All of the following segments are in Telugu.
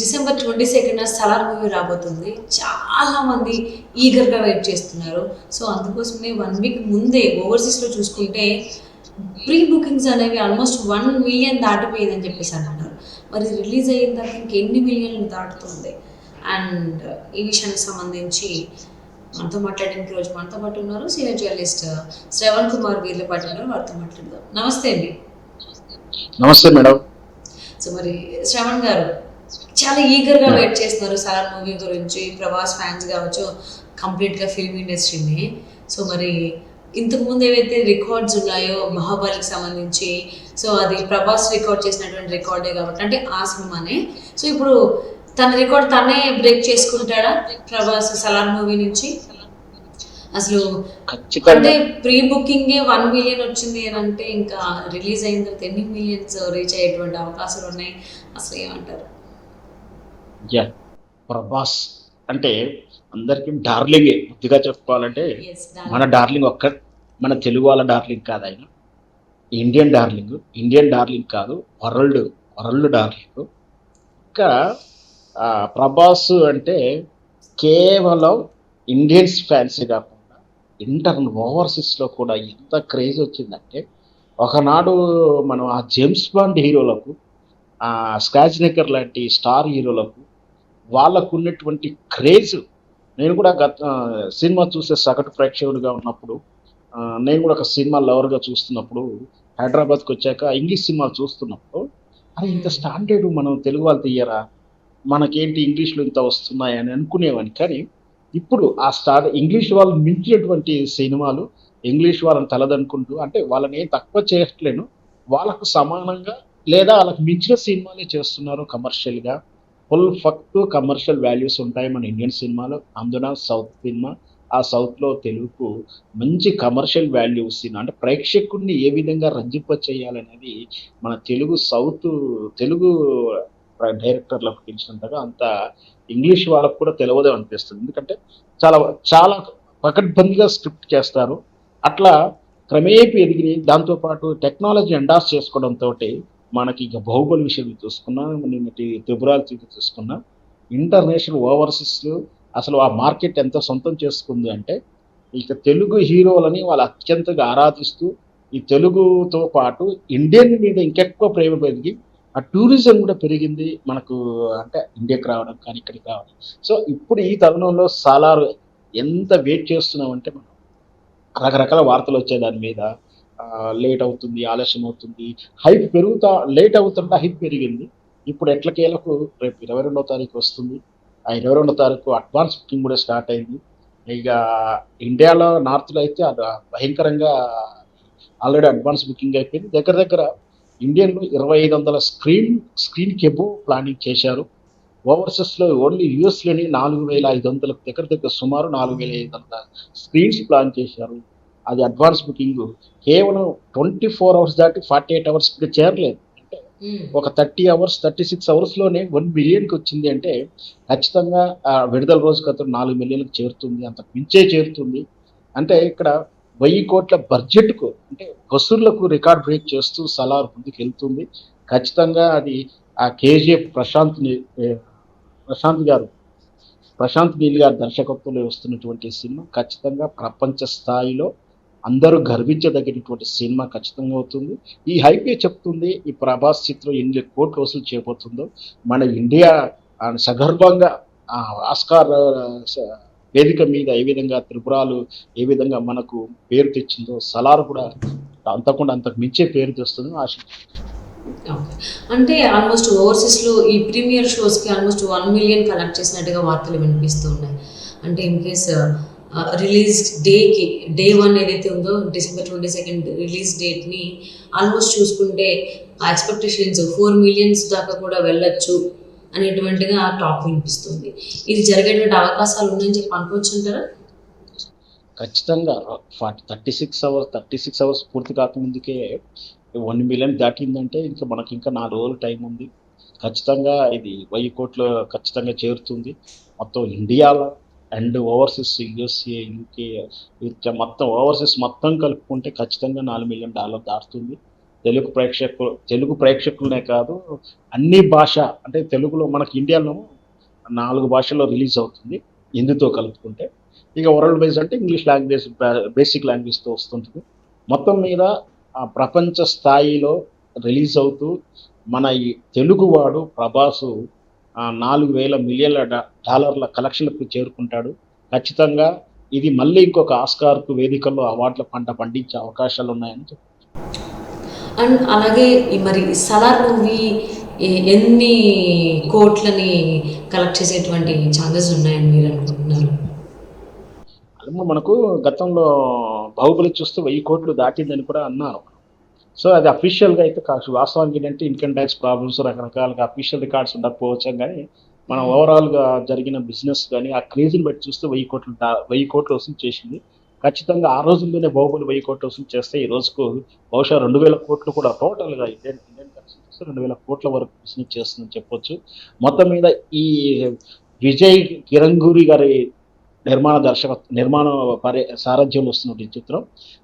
December twenty second Salaar movie రాబోతుంది. చాలా మంది ఈగర్గా వెయిట్ చేస్తున్నారు. సో అందుకోసమే వన్ వీక్ ముందే ఓవర్సీస్లో చూసుకుంటే ప్రీ బుకింగ్స్ అనేవి ఆల్మోస్ట్ వన్ మిలియన్ దాటిపోయిందని చెప్పేసి అని అన్నారు. మరి రిలీజ్ అయిన తర్వాత ఇంకెన్ని మిలియన్లు దాటుతుంది? అండ్ ఈ విషయానికి సంబంధించి మనతో మాట్లాడడానికి రోజు మనతో పాటు ఉన్నారు సీనియర్ జర్నలిస్ట్ శ్రవణ్ కుమార్ వీర్ల పాటు ఉన్నారు. వారితో మాట్లాడదాం. నమస్తే అండి. నమస్తే మేడం. సో మరి శ్రవణ్ గారు చాలా ఈగర్గా వెయిట్ చేస్తున్నారు సలార్ మూవీ గురించి. ప్రభాస్ ఫ్యాన్స్ కావచ్చు కంప్లీట్గా ఫిల్మ్ ఇండస్ట్రీని సో మరి ఇంతకు ముందు ఏవైతే రికార్డ్స్ ఉన్నాయో బాహుబలికి సంబంధించి సో అది ప్రభాస్ రికార్డ్ చేసినటువంటి రికార్డే కాబట్టి అంటే ఆ సినిమానే. సో ఇప్పుడు తన రికార్డ్ తనే బ్రేక్ చేసుకుంటాడా ప్రభాస్ సలార్ మూవీ నుంచి? అసలు అంటే ప్రీ బుకింగ్ వన్ మిలియన్ వచ్చింది అని అంటే ఇంకా రిలీజ్ అయిన తర్వాత ఎన్ని మిలియన్స్ రీచ్ అయ్యేటువంటి అవకాశాలు ఉన్నాయి? అసలు ఏమంటారు? యా ప్రభాస్ అంటే అందరికి డార్లింగే. ముద్దుగా చెప్పుకోవాలంటే మన డార్లింగ్ ఒక్క మన తెలుగు వాళ్ళ డార్లింగ్ కాదు ఆయన. ఇండియన్ డార్లింగ్ ఇండియన్ డార్లింగ్ కాదు వరల్డ్ వరల్డ్ డార్లింగ్. ఇంకా ప్రభాస్ అంటే కేవలం ఇండియన్స్ ఫ్యాన్స్ కాకుండా ఇంటర్ ఓవర్సీస్లో కూడా ఎంత క్రేజ్ వచ్చిందంటే ఒకనాడు మనం ఆ జేమ్స్ బాండ్ హీరోలకు ఆ స్కాచ్ నెక్కర్ లాంటి స్టార్ హీరోలకు వాళ్ళకు ఉన్నటువంటి క్రేజ్. నేను కూడా గత సినిమా చూసే సగటు ప్రేక్షకుడిగా ఉన్నప్పుడు నేను కూడా ఒక సినిమా లవర్గా చూస్తున్నప్పుడు హైదరాబాద్కి వచ్చాక ఇంగ్లీష్ సినిమాలు చూస్తున్నప్పుడు అరే ఇంత స్టాండర్డ్ మనం తెలుగు వాళ్ళు తీయరా? మనకేంటి ఇంగ్లీష్లో ఇంత వస్తున్నాయి? అని అనుకునేవాడిని. కానీ ఇప్పుడు ఆ స్టార్ ఇంగ్లీష్ వాళ్ళు మించినటువంటి సినిమాలు ఇంగ్లీష్ వాళ్ళని తలదనుకుంటూ అంటే వాళ్ళని ఏం తక్కువ చేయట్లేను వాళ్ళకు సమానంగా లేదా వాళ్ళకి మించిన సినిమాలే చేస్తున్నారు కమర్షియల్గా. ఫుల్ ఫక్ట్ కమర్షియల్ వాల్యూస్ ఉంటాయి మన ఇండియన్ సినిమాలో. అందున సౌత్ సినిమా ఆ సౌత్లో తెలుగుకు మంచి కమర్షియల్ వాల్యూస్ అంటే ప్రేక్షకుడిని ఏ విధంగా రంజింప చేయాలనేది మన తెలుగు సౌత్ తెలుగు డైరెక్టర్లకు తెలిసినంతగా అంత ఇంగ్లీష్ వాళ్ళకు కూడా తెలియదు అనిపిస్తుంది. ఎందుకంటే చాలా చాలా పకడ్బందీగా స్క్రిప్ట్ చేస్తారు. అట్లా క్రమేపీ ఎదిగి దాంతోపాటు టెక్నాలజీ ఎండాస్ చేసుకోవడంతో మనకి ఇక బాహుబలి విషయం చూసుకున్నా నిన్నటి త్రిపురాలు చూసుకున్నా ఇంటర్నేషనల్ ఓవర్సీస్లో అసలు ఆ మార్కెట్ ఎంత సొంతం చేసుకుంది అంటే ఇక తెలుగు హీరోలని వాళ్ళు అత్యంతగా ఆరాధిస్తూ ఈ తెలుగుతో పాటు ఇండియన్ మీద ఇంకెక్కువ ప్రేమ పెరిగి ఆ టూరిజం కూడా పెరిగింది మనకు అంటే ఇండియాకి రావడం కానీ ఇక్కడికి రావడం. సో ఇప్పుడు ఈ తరుణంలో సాలార్ ఎంత వెయిట్ చేస్తున్నామంటే మనం రకరకాల వార్తలు వచ్చే దాని మీద లేట్ అవుతుంది ఆలస్యం అవుతుంది. హైప్ పెరుగుతా లేట్ అవుతుంటే హైప్ పెరిగింది. ఇప్పుడు ఎట్లకేలకు రేపు ఇరవై రెండో తారీఖు వస్తుంది. ఆ ఇరవై రెండో తారీఖు అడ్వాన్స్ బుకింగ్ కూడా స్టార్ట్ అయింది. ఇక ఇండియాలో నార్త్లో అయితే అది భయంకరంగా ఆల్రెడీ అడ్వాన్స్ బుకింగ్ అయిపోయింది. దగ్గర దగ్గర ఇండియన్లో ఇరవై ఐదు వందల స్క్రీన్ స్క్రీన్ కెబో ప్లానింగ్ చేశారు. ఓవర్సెస్లో ఓన్లీ యూఎస్లోని నాలుగు వేల ఐదు వందల దగ్గర దగ్గర సుమారు నాలుగు వేల ఐదు వందల స్క్రీన్స్ ప్లాన్ చేశారు. అది అడ్వాన్స్ బుకింగ్ కేవలం ట్వంటీ ఫోర్ అవర్స్ దాటి ఫార్టీ ఎయిట్ అవర్స్ చేరలేదు. అంటే ఒక థర్టీ అవర్స్ థర్టీ సిక్స్ అవర్స్లోనే వన్ మిలియన్కి వచ్చింది అంటే ఖచ్చితంగా విడుదల రోజుకి అతను నాలుగు మిలియన్కి చేరుతుంది అంత మించే చేరుతుంది. అంటే ఇక్కడ వెయ్యి కోట్ల బడ్జెట్కు అంటే వసూళ్ళకు రికార్డ్ బ్రేక్ చేస్తూ సలార్ ముందుకు వెళ్తుంది. ఖచ్చితంగా అది ఆ కేజీఎఫ్ ప్రశాంత్ ప్రశాంత్ గారు ప్రశాంత్ నీల్ గారి దర్శకత్వంలో వస్తున్నటువంటి సినిమా ఖచ్చితంగా ప్రపంచ స్థాయిలో అందరూ గర్వించదగినటువంటి సినిమా ఖచ్చితంగా అవుతుంది. ఈ హైపే చెప్తుంది ఈ ప్రభాస్ చిత్రం ఎన్ని కోట్లు వసూలు చేయబోతుందో. మన ఇండియా ఆ, సగర్వంగా ఆస్కార్ వేదిక మీద ఏ విధంగా త్రిపురాలు ఏ విధంగా మనకు పేరు తెచ్చిందో సలార్ కూడా అంతకుండా అంతకు మించే పేరు తెస్తుందో ఆశ అంటే ఆల్మోస్ట్ ఓవర్సీస్లో ఈ ప్రీమియర్ షోస్కి ఆల్మోస్ట్ వన్ మిలియన్ కలెక్ట్ చేసినట్టుగా వార్తలు వినిపిస్తూ ఉన్నాయి. అంటే ఇన్ కేస్ రిలీజ్ డేకి డే వన్ ఏదైతే ఉందో డిసెంబర్ ట్వంటీ సెకండ్ రిలీజ్ డేట్ని ఆల్మోస్ట్ చూసుకుంటే ఎక్స్పెక్టేషన్స్ ఫోర్ మిలియన్స్ దాకా కూడా వెళ్ళొచ్చు అనేటువంటిగా టాక్ వినిపిస్తుంది. ఇది జరిగేటువంటి అవకాశాలు ఉన్నాయని చెప్పి అనుకోవచ్చు అంటారా? ఖచ్చితంగా. Forty thirty six hours thirty six hours పూర్తి కాకముందుకే వన్ మిలియన్ దాటిందంటే ఇంకా మనకి ఇంకా నాలుగు రోజులు టైం ఉంది. ఖచ్చితంగా ఇది వెయ్యి కోట్లు ఖచ్చితంగా చేరుతుంది. మొత్తం ఇండియాలో అండ్ ఓవర్సీస్ యుఎస్ఏ యూకే మొత్తం ఓవర్సీస్ మొత్తం కలుపుకుంటే ఖచ్చితంగా నాలుగు మిలియన్ డాలర్ దాటుతుంది. తెలుగు ప్రేక్షకులు తెలుగు ప్రేక్షకులనే కాదు అన్ని భాష అంటే తెలుగులో మనకి ఇండియాలో నాలుగు భాషల్లో రిలీజ్ అవుతుంది హిందీతో కలుపుకుంటే. ఇక వరల్డ్ వైజ్ అంటే ఇంగ్లీష్ లాంగ్వేజ్ బేసిక్ లాంగ్వేజ్తో వస్తుంటుంది. మొత్తం మీద ఆ ప్రపంచ స్థాయిలో రిలీజ్ అవుతూ మన ఈ తెలుగువాడు ప్రభాసు నాలుగు వేల మిలియన్ల డాలర్ల కలెక్షన్లకు చేరుకుంటాడు. ఖచ్చితంగా ఇది మళ్ళీ ఇంకొక ఆస్కార్కు వేదికల్లో అవార్డుల పంట పండించే అవకాశాలు ఉన్నాయని చెప్పారు అండ్ అలాగే మరి సలార్ మూవీ ఎన్ని కోట్లని కలెక్ట్ చేసేటువంటి ఛాన్సెస్ ఉన్నాయని మీరు అనుకుంటున్నారు? మనకు గతంలో బాహుబలి చూస్తే వెయ్యి కోట్లు దాటిందని కూడా అన్నారు. సో అది అఫీషియల్గా అయితే కాదు. వాస్తవానికి ఏంటంటే ఇన్కమ్ ట్యాక్స్ ప్రాబ్లమ్స్ రకరకాలుగా అఫీషియల్ రికార్డ్స్ ఉండకపోవచ్చు కానీ మనం ఓవరాల్గా జరిగిన బిజినెస్ కానీ ఆ క్రేజ్ని బట్టి చూస్తే వెయ్యి కోట్లు వెయ్యి కోట్లు వసూలు చేసింది. ఖచ్చితంగా ఆ రోజుల్లోనే బాహుబలి వెయ్యి కోట్లు వసూలు చేస్తే ఈ రోజుకు బహుశా రెండు వేల కోట్లు కూడా టోటల్గా ఇండియన్ ఇండియన్ కరెన్సీ చూస్తే రెండు వేల కోట్ల వరకు బిజినెస్ చేస్తుందని చెప్పొచ్చు. మొత్తం మీద ఈ విజయ్ కిరంగూరి గారి నిర్మాణ దర్శక నిర్మాణ పరి సారథ్యంలో వస్తున్న ఈ చిత్రం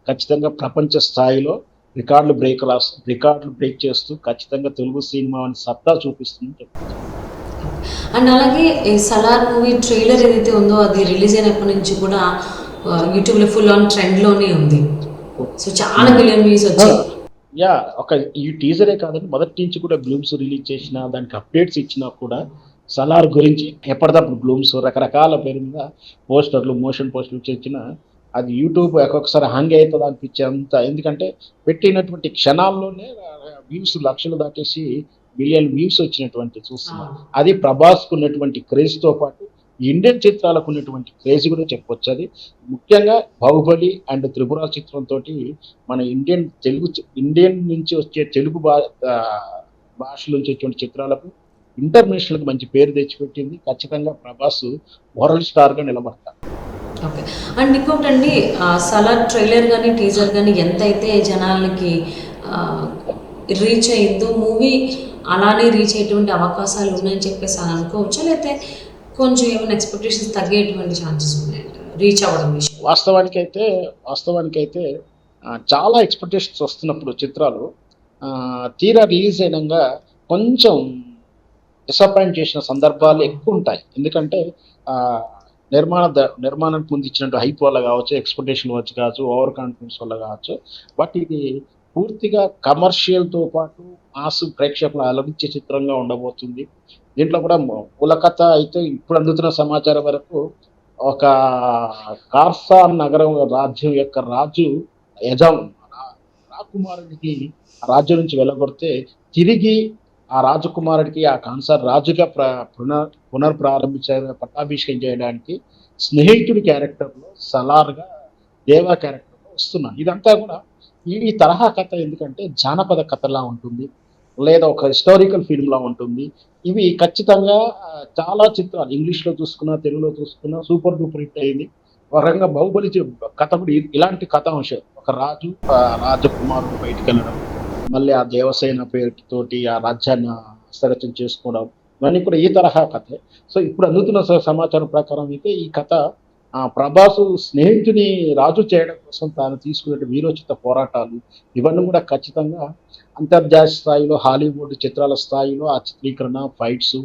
ఖచ్చితంగా ప్రపంచ స్థాయిలో రికార్డులు బ్రేక్ రాస్ రికార్డులు బ్రేక్ చేస్తూ ఖచ్చితంగా తెలుగు సినిమాని సత్తా చూపిస్తుందని చెప్పారు అండ్ అలాగే ఈ సలార్ మూవీ ట్రైలర్ ఏదైతే ఉందో అది రిలీజ్ అయినప్పటి నుంచి కూడా యూట్యూబ్లో ఫుల్ ఆన్ ట్రెండ్లోనే ఉంది. సో చాలా మిలియన్ వ్యూస్ వచ్చాయి. యా ఒక ఈ టీజరే కాదండి మొదటి నుంచి కూడా గ్లూమ్స్ రిలీజ్ చేసిన దానికి అప్డేట్స్ ఇచ్చినా కూడా సలార్ గురించి ఎప్పటికప్పుడు గ్లూమ్స్ రకరకాల పేరు మీద పోస్టర్లు మోషన్ పోస్టర్లు చేసిన అది యూట్యూబ్ ఒక్కొక్కసారి హంగ్ అవుతుంది అనిపించేంత ఎందుకంటే పెట్టినటువంటి క్షణాల్లోనే వ్యూస్ లక్షలు దాటేసి మిలియన్ వ్యూస్ వచ్చినటువంటి చూస్తున్నాం. అది ప్రభాస్కు ఉన్నటువంటి క్రేజ్తో పాటు ఇండియన్ చిత్రాలకు ఉన్నటువంటి క్రేజ్ కూడా చెప్పొచ్చు. అది ముఖ్యంగా బాహుబలి అండ్ త్రిపుర చిత్రంతో మన ఇండియన్ తెలుగు ఇండియన్ నుంచి వచ్చే తెలుగు భా భాష నుంచి వచ్చే చిత్రాలకు ఇంటర్నేషనల్కి మంచి పేరు తెచ్చిపెట్టింది. ఖచ్చితంగా ప్రభాస్ వరల్డ్ స్టార్గా నిలబడతారు ఓకే. అండ్ ఇంకోటండి సలార్ ట్రైలర్ కానీ టీజర్ కానీ ఎంతైతే జనాలకి రీచ్ అయిందో మూవీ అలానే రీచ్ అయ్యేటువంటి అవకాశాలు ఉన్నాయని చెప్పేసి అని అనుకోవచ్చు? లేకపోతే కొంచెం ఏమైనా ఎక్స్పెక్టేషన్స్ తగ్గేటువంటి ఛాన్సెస్ ఉన్నాయండి రీచ్ అవ్వడం విషయం? వాస్తవానికి అయితే వాస్తవానికి అయితే చాలా ఎక్స్పెక్టేషన్స్ వస్తున్నప్పుడు చిత్రాలు తీరా రిలీజ్ అయినాక కొంచెం డిసప్పాయింట్ చేసిన సందర్భాలు ఎక్కువ ఉంటాయి. ఎందుకంటే నిర్మాణ ద- నిర్మాణానికి ముందు ఇచ్చినట్టు హైప్ వల్ల కావచ్చు ఎక్స్పెక్టేషన్ వచ్చి కావచ్చు ఓవర్ కాన్ఫిడెన్స్ వల్ల కావచ్చు బట్ ఇది పూర్తిగా కమర్షియల్తో పాటు మాస్ ప్రేక్షకులు అలరించే చిత్రంగా ఉండబోతుంది. దీంట్లో కూడా కులకథ అయితే ఇప్పుడు అందుతున్న సమాచారం వరకు ఒక కార్సా నగరం రాజ్యం యొక్క రాజు యజం రాకుమారుడికి రాజ్యం నుంచి వెళ్ళగొడితే తిరిగి ఆ రాజకుమారుడికి ఆ కాన్సర్ రాజుగా ప్ర పునర్ పునర్ప్రారంభించే పట్టాభిషేకం చేయడానికి స్నేహితుడి క్యారెక్టర్లో సలార్గా దేవా క్యారెక్టర్లో వస్తున్నాను ఇదంతా కూడా ఈ తరహా కథ ఎందుకంటే జానపద కథలా ఉంటుంది లేదా ఒక హిస్టారికల్ ఫిల్మ్లా ఉంటుంది. ఇవి ఖచ్చితంగా చాలా చిత్రాలు ఇంగ్లీష్లో చూసుకున్నా తెలుగులో చూసుకున్నా సూపర్ డూపర్ హిట్ అయింది. ఒక రకంగా బాహుబలి కథ కూడా ఇలాంటి ఇలాంటి కథాంశం. ఒక రాజు రాజకుమారుడు బయటికి వెళ్ళడం మళ్ళీ ఆ దేవసేన పేరుతోటి ఆ రాజ్యాన్ని హస్తగతం చేసుకోవడం ఇవన్నీ కూడా ఈ తరహా కథే. సో ఇప్పుడు అందుతున్న సమాచారం ప్రకారం అయితే ఈ కథ ఆ ప్రభాసు స్నేహితుని రాజు చేయడం కోసం తాను తీసుకునే వీరోచిత పోరాటాలు ఇవన్నీ కూడా ఖచ్చితంగా అంతర్జాతీయ స్థాయిలో హాలీవుడ్ చిత్రాల స్థాయిలో ఆ చిత్రీకరణ ఫైట్స్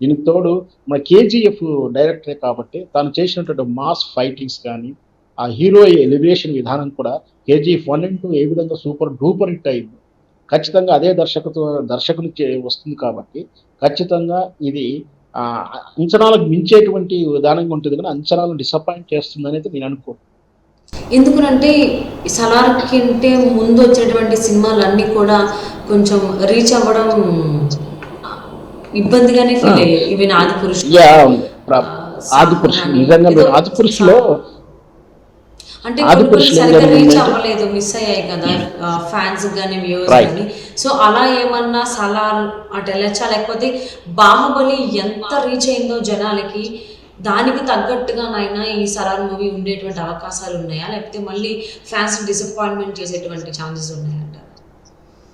దీనికి తోడు మన కేజీఎఫ్ డైరెక్టరే కాబట్టి తాను చేసినటువంటి మాస్ ఫైటింగ్స్ కానీ ఆ హీరో ఎలివేషన్ విధానం కూడా కేజీఎఫ్ వన్ అండ్ టూ ఏ విధంగా సూపర్ డూపర్ హిట్ అయింది ఖచ్చితంగా అదే దర్శకత్వ దర్శకుని చే- వస్తుంది కాబట్టి ఖచ్చితంగా ఇది అంచనాలకు మించేటువంటి విధానంగా ఉంటుంది కానీ అంచనాలను డిసప్పాయింట్ చేస్తుంది అనేది నేను అనుకో ఎందుకంటే ఈ సలార్ కంటే ముందు వచ్చినటువంటి సినిమాలు అన్నీ కూడా కొంచెం రీచ్ అవ్వడం ఇబ్బందిగానే ఫీల్ అయ్యాయి. ఇవి నాది పురుషులు ఆది పురుషు నిజంగా ఆది పురుషులో అంటే సరిగ్గా రీచ్ అవ్వలేదు మిస్ అయ్యాయి కదా ఫ్యాన్స్ కానీ Right. కానీ సో అలా ఏమన్నా సలార్ అటు వెళ్ళచ్చా? లేకపోతే బాహుబలి ఎంత రీచ్ అయిందో జనాలకి దానికి తగ్గట్టుగానైనా ఈ సలార్ మూవీ ఉండేటువంటి అవకాశాలు ఉన్నాయా? లేకపోతే మళ్ళీ ఫ్యాన్స్ డిసప్పాయింట్మెంట్ చేసేటువంటి ఛాన్సెస్ ఉన్నాయంట?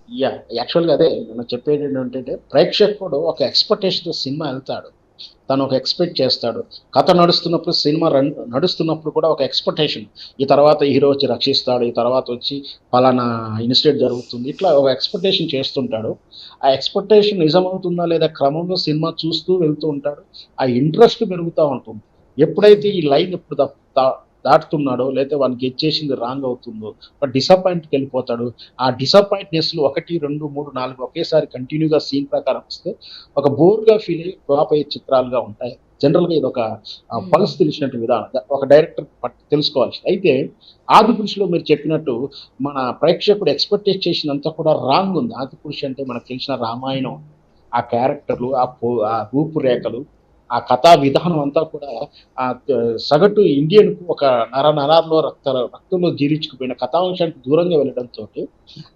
యా యాక్చువల్గా అదే మనం చెప్పేది ఏంటంటే ప్రేక్షకుడు ఒక ఎక్స్పెక్టేషన్ సినిమా వెళ్తాడు. తను ఒక ఎక్స్పెక్ట్ చేస్తాడు. కథ నడుస్తున్నప్పుడు సినిమా రన్ నడుస్తున్నప్పుడు కూడా ఒక ఎక్స్పెక్టేషన్ ఈ తర్వాత హీరో వచ్చి రక్షిస్తాడు ఈ తర్వాత వచ్చి పలానా ఇన్సిడెంట్ జరుగుతుంది. ఇట్లా ఒక ఎక్స్పెక్టేషన్ చేస్తుంటాడు. ఆ ఎక్స్పెక్టేషన్ నిజమవుతుందా లేదా క్రమంలో సినిమా చూస్తూ వెళ్తూ ఉంటాడు. ఆ ఇంట్రెస్ట్ పెరుగుతూ ఉంటుంది. ఎప్పుడైతే ఈ లైన్ ఇప్పుడు దాటుతున్నాడో లేదా వానికి ఇచ్చేసింది రాంగ్ అవుతుందో వాడు డిసప్పాయింట్కి వెళ్ళిపోతాడు. ఆ డిసప్పాయింట్నెస్లు ఒకటి రెండు మూడు నాలుగు ఒకేసారి కంటిన్యూగా సీన్ ప్రకారం వస్తే ఒక బోర్గా ఫీల్ అయ్యి ఫ్లాప్ అయ్యే చిత్రాలుగా ఉంటాయి. జనరల్గా ఇది ఒక పల్స్ తెలిసినట్టు విధానం. ఒక డైరెక్టర్ పట్- తెలుసుకోవాల్సి అయితే ఆది పురుషులో మీరు చెప్పినట్టు మన ప్రేక్షకుడు ఎక్స్పెక్ట్ చేసినంత కూడా రాంగ్ ఉంది. ఆది పురుషు అంటే మనకు తెలిసిన రామాయణం. ఆ క్యారెక్టర్లు ఆ పో- ఆ రూపురేఖలు ఆ కథా విధానం అంతా కూడా ఆ సగటు ఇండియన్కు ఒక నర నరాల్లో రక్త రక్తంలో జీర్ణించుకుపోయిన కథాంశానికి దూరంగా వెళ్ళడంతో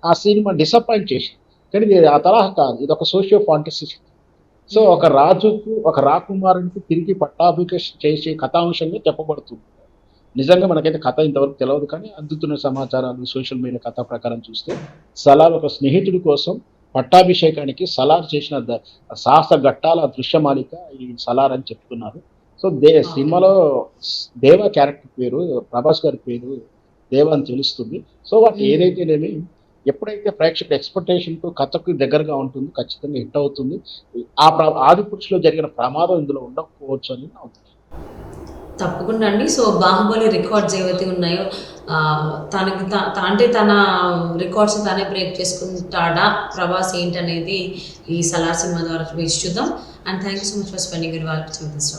ఆ సినిమా డిసప్పాయింట్ చేసి కానీ ఇది ఆ తరహా కాదు ఇది ఒక సోషియో ఫాంటసీ సో ఒక రాజుకు ఒక రాకుమారునికి తిరిగి పట్టాభిషేకం చేసే కథాంశంగా చెప్పబడుతుంది. నిజంగా మనకైతే కథ ఇంతవరకు తెలియదు కానీ అందుతున్న సమాచారాలు సోషల్ మీడియా కథ ప్రకారం చూస్తే సలార్ ఒక స్నేహితుడి కోసం పట్టాభిషేకానికి సలార్ చేసిన సాహస ఘట్టాల దృశ్యమాలిక ఈ సలార్ అని చెప్తున్నారు. సో దే సినిమాలో దేవ క్యారెక్టర్ పేరు ప్రభాస్ గారి పేరు దేవ అని తెలుస్తుంది. సో వాటి ఏదైతేనేమి ఎప్పుడైతే ప్రేక్షకుడు ఎక్స్పెక్టేషన్కు కథకు దగ్గరగా ఉంటుందో ఖచ్చితంగా హిట్ అవుతుంది. ఆ ప్ర ఆది పురుషులో జరిగిన ప్రమాదం ఇందులో ఉండకపోవచ్చు అని నా ఉద్దేశం. తప్పకుండా అండి సో బాహుబలి రికార్డ్స్ ఏవైతే ఉన్నాయో తనకి అంటే తన రికార్డ్స్ తానే బ్రేక్ చేసుకుంటాడా? ప్రభాస్ ఏంటనేది ఈ సలార్ సినిమా ద్వారా వేసి చూద్దాం. And thank you so much for spending your wall this